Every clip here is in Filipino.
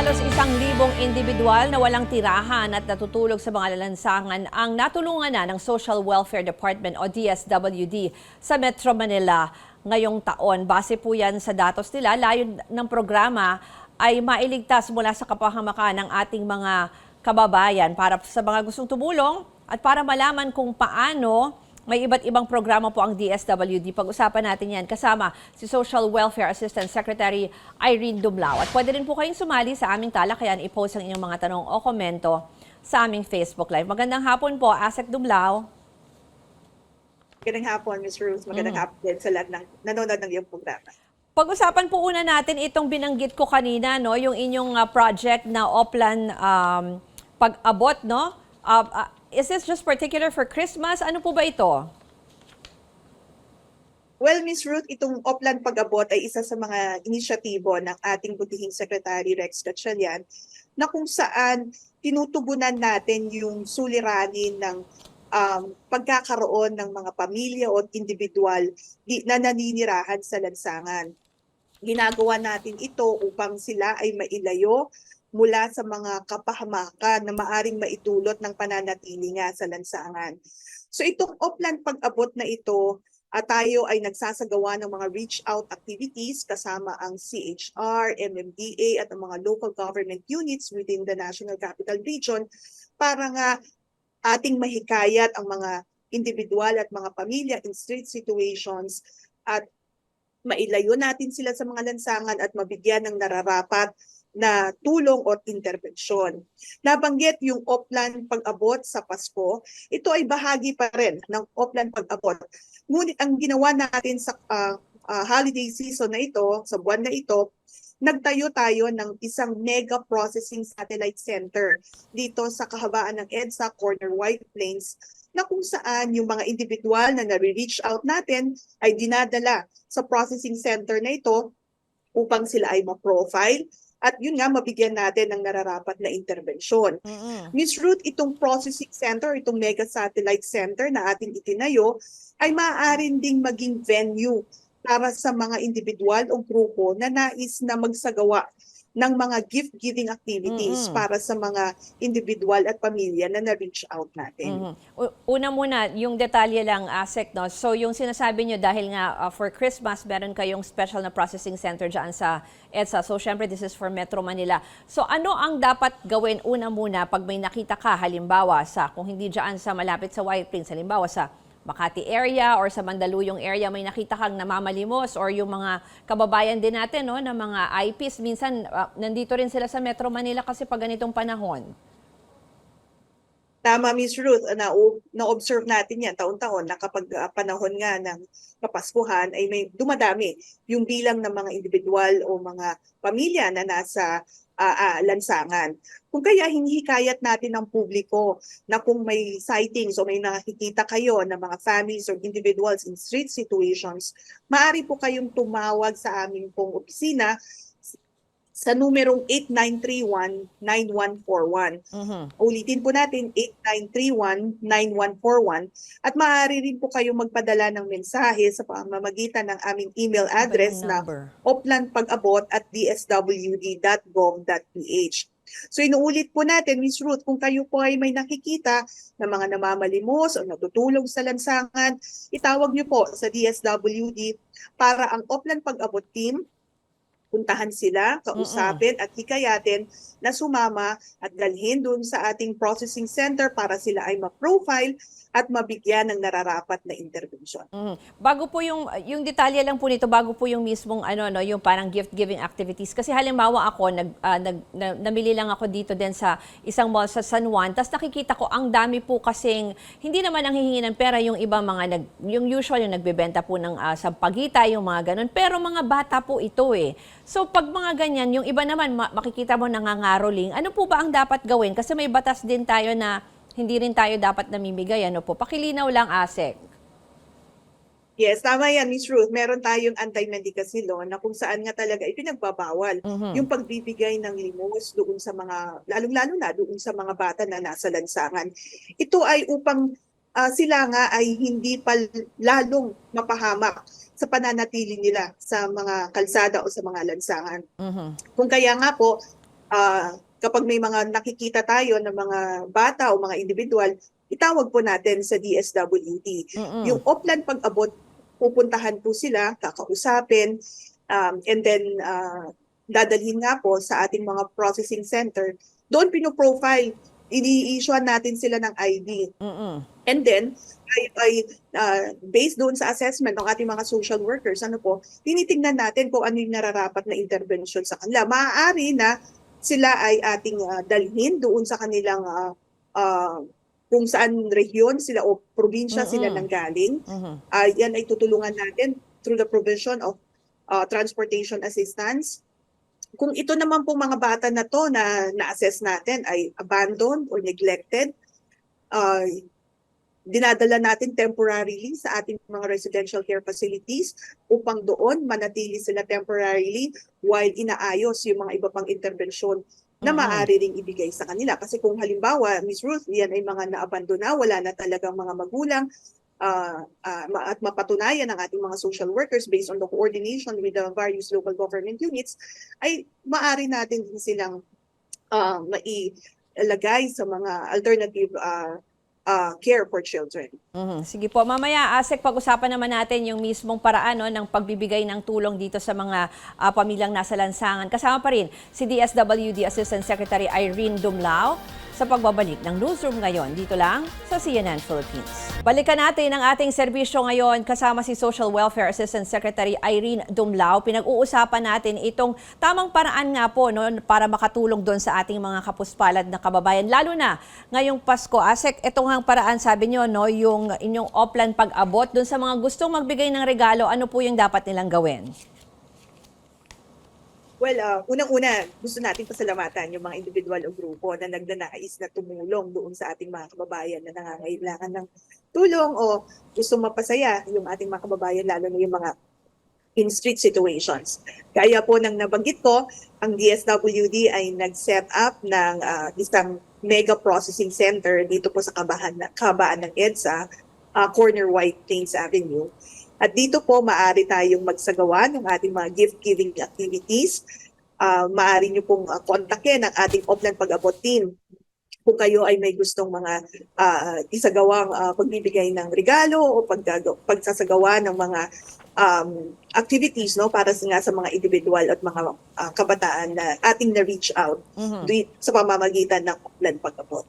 Halos isang libong individual na walang tirahan at natutulog sa mga lalansangan ang natulungan na ng Social Welfare Department o DSWD sa Metro Manila ngayong taon. Base po yan sa datos nila, layon ng programa ay mailigtas mula sa kapahamakan ng ating mga kababayan para sa mga gustong tumulong at para malaman kung paano may iba't ibang programa po ang DSWD. Pag-usapan natin yan kasama si Social Welfare Assistant Secretary Irene Dumlao. At pwede rin po kayong sumali sa aming talakayan, i-post ang inyong mga tanong o komento sa aming Facebook Live. Magandang hapon po, Asek Dumlao. Magandang hapon, Ms. Ruth. Magandang Mm. hapon din sa lahat ng nanonood ng iyong programa. Pag-usapan po una natin itong binanggit ko kanina, no, yung inyong ah, project na Oplan um, pag-abot, no? Ah, ah, is this just particular for Christmas? Ano po ba ito? Well, Ms. Ruth, itong Oplan Pag-abot ay isa sa mga inisyatibo ng ating butihing Secretary Rex Gatchalian na kung saan tinutugunan natin yung suliranin ng um, pagkakaroon ng mga pamilya o individual di, na naninirahan sa lansangan. Ginagawa natin ito upang sila ay mailayo mula sa mga kapahamakan na maaring maidulot ng pananatili nga sa lansangan. So itong Oplan Pag-abot na ito, at tayo ay nagsasagawa ng mga reach out activities kasama ang CHR, MMDA at ang mga local government units within the National Capital Region para nga ating mahikayat ang mga individual at mga pamilya in street situations at mailayo natin sila sa mga lansangan at mabigyan ng nararapat na tulong o intervensyon. Nabanggit yung Oplan pag-abot sa Pasko, ito ay bahagi pa rin ng Oplan pag-abot. Ngunit ang ginawa natin sa ah, ah, holiday season na ito, sa buwan na ito, nagtayo tayo ng isang mega processing satellite center dito sa kahabaan ng EDSA, corner White Plains, na kung saan yung mga individual na nare-reach out natin ay dinadala sa processing center na ito upang sila ay ma-profile at yun nga mabigyan natin ng nararapat na intervensyon. Mm-mm. Miss Ruth, itong processing center, itong mega satellite center na ating itinayo, ay maaaring ding maging venue para sa mga individual o grupo na nais na magsagawa ng mga gift-giving activities Mm-mm. para sa mga individual at pamilya na na-reach out natin. Mhm. U- Una muna, yung detalye lang, ASEC, no? So yung sinasabi nyo dahil nga uh, for Christmas, meron kayong special na processing center dyan sa EDSA. So syempre, this is for Metro Manila. So ano ang dapat gawin una muna pag may nakita ka, halimbawa sa, kung hindi dyan sa malapit sa White Plains, halimbawa sa Makati area or sa Mandaluyong area may nakita kang namamalimos or yung mga kababayan din natin no na mga IPs minsan uh, nandito rin sila sa Metro Manila kasi pag ganitong panahon. Tama, Miss Ruth, na, na-observe natin yan. Taon-taon na kapag ah, panahon nga ng Kapaskuhan ay may dumadami yung bilang ng mga individual o mga pamilya na nasa ah, ah, lansangan. Kung kaya hinihikayat natin ng publiko na kung may sightings o may nakikita kayo ng mga families or individuals in street situations, maaari po kayong tumawag sa aming pong opisina sa numerong 8931-9141. Mhm. Ulitin po natin, 8931-9141 at maaari rin po kayong magpadala ng mensahe sa pamamagitan ng aming email address na oplanpagabot at dswd.gov.ph. So inuulit po natin, Ms. Ruth, kung kayo po ay may nakikita na mga namamalimos o natutulog sa lansangan, itawag niyo po sa DSWD para ang Oplan Pag-abot team puntahan sila, kausapin at hikayatin na sumama at dalhin dun sa ating processing center para sila ay ma-profile at mabigyan ng nararapat na intervention. Mhm. Bago po yung yung detalye lang po nito bago po yung mismong ano no yung parang gift giving activities. Kasi halimbawa ako nag, ah, nag na- namili lang ako dito din sa isang mall sa San Juan. Tapos nakikita ko ang dami po kasing hindi naman ang hihingi ng pera yung iba mga nag yung usual yung nagbebenta po ng uh, sampagita yung mga ganun. Pero mga bata po ito eh. So pag mga ganyan yung iba naman ma- makikita mo nangangaroling. Ano po ba ang dapat gawin? Kasi may batas din tayo na hindi rin tayo dapat namimigay ano po pakilinaw lang ASEC Yes, tama yan, Miss Ruth. Meron tayong anti-mendicacy law na kung saan nga talaga ipinagbabawal Mhm. yung pagbibigay ng limos doon sa mga, lalong-lalo na doon sa mga bata na nasa lansangan. Ito ay upang ah, sila nga ay hindi pa lalong mapahamak sa pananatili nila sa mga kalsada o sa mga lansangan. Mhm. Kung kaya nga po, ah, kapag may mga nakikita tayo ng mga bata o mga individual, itawag po natin sa DSWD. Mm-mm. Yung Oplan pag-abot, pupuntahan po sila, kakausapin, um, and then uh, dadalhin nga po sa ating mga processing center. Doon pinoprofile, ini-issue natin sila ng ID. Mm-mm. And then, ay, ay uh, based doon sa assessment ng ating mga social workers, ano po, tinitingnan natin kung ano yung nararapat na intervention sa kanila. Maaari na sila ay ating uh, dalhin doon sa kanilang uh, uh, kung saan rehiyon sila o probinsya sila Mm-mm. nanggaling. Mhm. Uh, yan ay tutulungan natin through the provision of uh, transportation assistance. Kung ito naman pong mga bata na to na na-assess natin ay abandoned or neglected, uh, dinadala natin temporarily sa ating mga residential care facilities upang doon manatili sila temporarily while inaayos yung mga iba pang intervensyon na Mhm. maaari ring ibigay sa kanila. Kasi kung halimbawa, Miss Ruth, yan ay mga naabandona, wala na talagang mga magulang, ah, ma- at mapatunayan ng ating mga social workers based on the coordination with the various local government units, ay maaari natin din silang uh, mailagay sa mga alternative ah, ah, care for children. Mhm. Sige po, mamaya Asek, pag-usapan naman natin yung mismong paraan no, ng pagbibigay ng tulong dito sa mga ah, pamilyang nasa lansangan. Kasama pa rin si DSWD Assistant Secretary Irene Dumlao sa pagbabalik ng newsroom ngayon dito lang sa CNN Philippines. Balikan natin ang ating serbisyo ngayon kasama si Social Welfare Assistant Secretary Irene Dumlao. Pinag-uusapan natin itong tamang paraan nga po no, para makatulong doon sa ating mga kapuspalad na kababayan. Lalo na ngayong Pasko. Asek, itong ang paraan sabi nyo, no, yung inyong offline pag-abot doon sa mga gustong magbigay ng regalo, ano po yung dapat nilang gawin? Well, ah, unang-una, gusto natin pasalamatan yung mga individual o grupo na nagnanais na tumulong doon sa ating mga kababayan na nangangailangan ng tulong o gusto mapasaya yung ating mga kababayan, lalo na yung mga in-street situations. Kaya po nang nabanggit ko, ang DSWD ay nag-set up ng ah, isang mega processing center dito po sa kabahan, kabaan ng EDSA, ah, corner White Plains Avenue. At dito po maaari tayong magsagawa ng ating mga gift-giving activities. Ah, maaari nyo pong ah, kontakin ang ating offline pag-abot team kung kayo ay may gustong mga ah, isagawang ah, pagbibigay ng regalo o paggago- pagsasagawa ng mga um, activities no para sa, nga sa mga individual at mga ah, kabataan na ating na-reach out Mhm. di- sa pamamagitan ng offline pag-abot.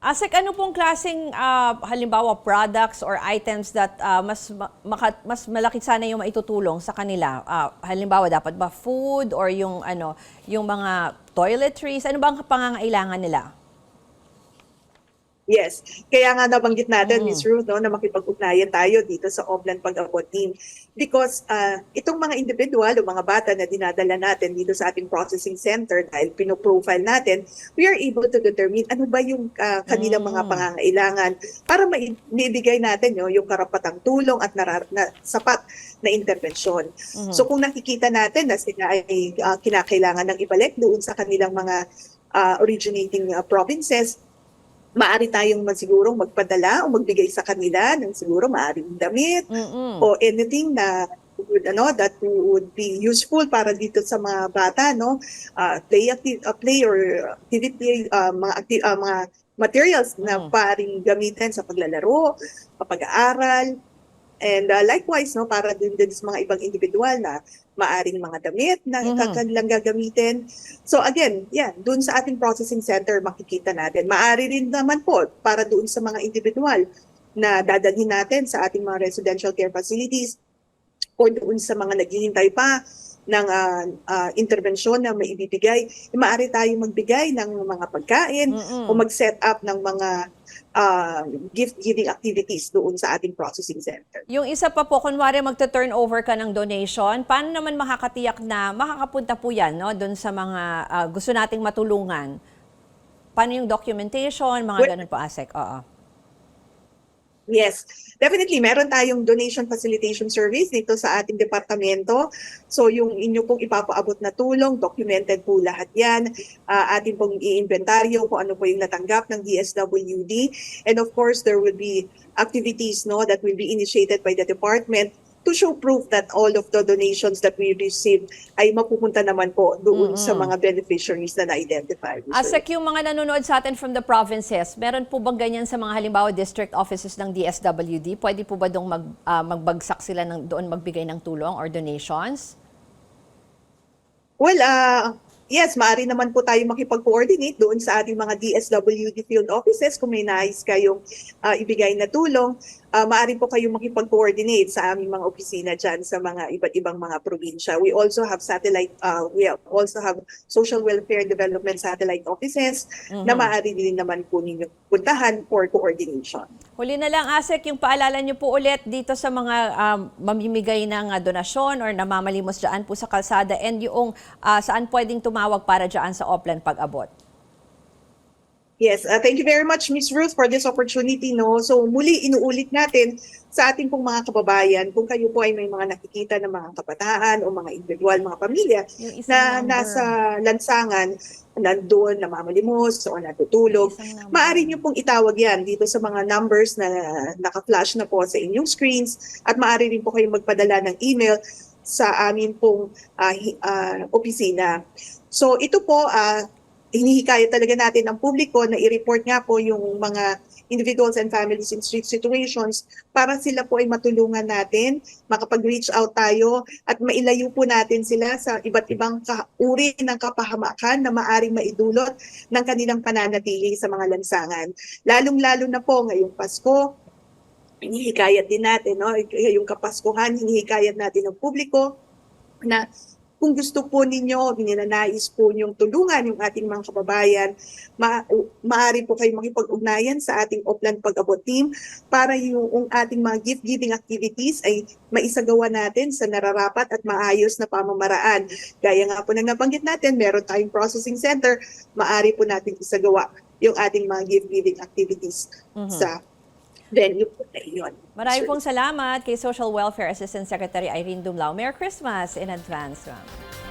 Asek, ano pong klaseng ah, halimbawa products or items that ah, mas ma- maka- mas malaki sana yung maitutulong sa kanila? Ah, halimbawa dapat ba food or yung ano, yung mga toiletries? Ano ba ang pangangailangan nila? Yes. Kaya nga nabanggit natin, Mm. Ms. Ruth, no, na makipag-ugnayan tayo dito sa Oblan Pag-abot Team. Because ah, itong mga individual o mga bata na dinadala natin dito sa ating processing center dahil pinoprofile natin, we are able to determine ano ba yung ah, kanilang mga Mm. pangangailangan para mai- maibigay natin no, yung karapatang tulong at narar- na, sapat na intervensyon. Mhm. So kung nakikita natin na sila ay ah, kinakailangan ng ibalik doon sa kanilang mga ah, originating ah, provinces, maaari tayong masigurong magpadala o magbigay sa kanila ng siguro maaaring damit Mm-mm. o anything na would ano that would be useful para dito sa mga bata no Ah, play acti- ah, play or activity ah, mga acti- ah, mga materials na Mm. paring gamitin sa paglalaro, pag-aaral and ah, likewise no para din din sa mga ibang individual na maaring mga damit na Mhm. kanilang gagamitin. So again, yan, doon sa ating processing center makikita natin. Maari rin naman po para doon sa mga individual na dadalhin natin sa ating mga residential care facilities o doon sa mga naghihintay pa ng ah, ah, intervensyon na maibibigay, eh, maaari tayong magbigay ng mga pagkain Mm-mm. o mag-set up ng mga ah, gift-giving activities doon sa ating processing center. Yung isa pa po, kunwari magta-turn over ka ng donation, paano naman makakatiyak na makakapunta po yan no, doon sa mga ah, gusto nating matulungan? Paano yung documentation, mga Well- ganun po, Asek? Oo. Yes, definitely. Meron tayong donation facilitation service dito sa ating departamento. So yung inyo pong ipapaabot na tulong, documented po lahat yan. Ah, ating pong i-inventaryo kung ano po yung natanggap ng DSWD. And of course, there will be activities no that will be initiated by the department to show proof that all of the donations that we receive ay mapupunta naman po doon sa mga beneficiaries na na-identify. Asek, yung mga nanonood sa atin from the provinces, meron po bang ganyan sa mga halimbawa district offices ng DSWD? Pwede po ba doon mag, ah, magbagsak sila ng, doon magbigay ng tulong or donations? Well, uh, yes, maaari naman po tayo makipag-coordinate doon sa ating mga DSWD field offices kung may nais kayong uh, ibigay na tulong. Uh, maaari po kayong makipag-coordinate sa aming mga opisina dyan sa mga iba't ibang mga probinsya. We also have satellite, uh, we also have social welfare development satellite offices na maaari din naman po ninyo puntahan for coordination. Huli na lang, Asek, yung paalala niyo po ulit dito sa mga um, mamimigay ng ah, donasyon or namamalimos dyan po sa kalsada and yung ah, saan pwedeng tumawag para dyan sa Oplan pag-abot. Yes, uh, thank you very much, Ms. Ruth, for this opportunity. No? So muli, inuulit natin sa ating pong mga kababayan, kung kayo po ay may mga nakikita ng mga kabataan o mga individual, mga pamilya na number. nasa lansangan, nandun, namamalimos o natutulog, maaari niyo pong itawag yan dito sa mga numbers na naka-flash na po sa inyong screens at maaari rin po kayong magpadala ng email sa amin pong hi- ah, opisina. So ito po, ah, hinihikayat talaga natin ang publiko na i-report nga po yung mga individuals and families in street situations para sila po ay matulungan natin, makapag-reach out tayo at mailayo po natin sila sa iba't ibang uri ng kapahamakan na maaring maidulot ng kanilang pananatili sa mga lansangan. Lalong-lalo na po ngayong Pasko, hinihikayat din natin, no? yung kapaskuhan, hinihikayat natin ang publiko na kung gusto po ninyo, ninanais po niyong tulungan yung ating mga kababayan, ma maaari po kayo makipag-ugnayan sa ating Oplan Pag-abot team para yung ating mga gift-giving activities ay maisagawa natin sa nararapat at maayos na pamamaraan. Gaya nga po na nabanggit natin, meron tayong processing center, maaari po natin isagawa yung ating mga gift-giving activities sa venue po na iyon. Marami Sure. pong salamat kay Social Welfare Assistant Secretary Irene Dumlao. Merry Christmas in advance, ma'am.